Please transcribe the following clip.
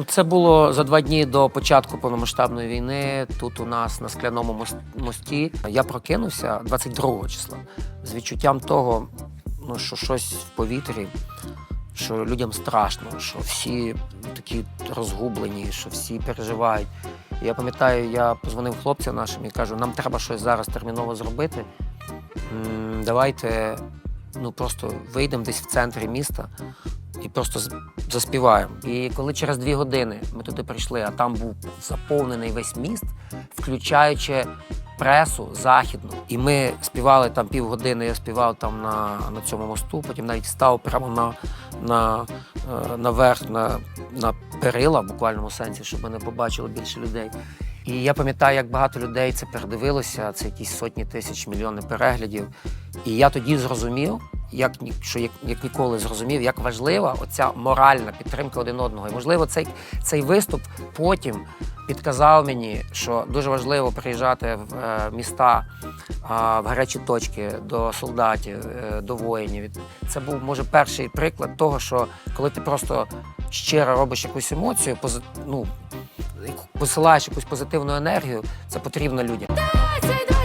Ну, це було за два дні до початку повномасштабної війни. Тут у нас на скляному мості. Я прокинувся 22 числа з відчуттям того, ну, що щось в повітрі, що людям страшно, що всі такі розгублені, що всі переживають. Я пам'ятаю, я позвонив хлопцям нашим і кажу, нам треба щось зараз терміново зробити. Давайте ну, просто вийдемо десь в центрі міста і просто заспіваємо. І коли через дві години ми туди прийшли, а там був заповнений весь міст, включаючи пресу західну, і ми співали там півгодини, я співав там на, на цьому мосту, потім навіть став прямо на, на, е, наверх, на, на перила, в буквальному сенсі, щоб ми не побачили більше людей. І я пам'ятаю, як багато людей це передивилося, це якісь сотні тисяч, мільйони переглядів. І я тоді зрозумів, як, ні- що як, як ніколи зрозумів, як важлива оця моральна підтримка один одного. І можливо, цей, цей виступ потім підказав мені, що дуже важливо приїжджати в е, міста, а, в гарячі точки до солдатів, е, до воїнів. Це був може перший приклад того, що коли ти просто щиро робиш якусь емоцію, пози- ну, посилаєш якусь позитивну енергію, це потрібно людям. 20, 23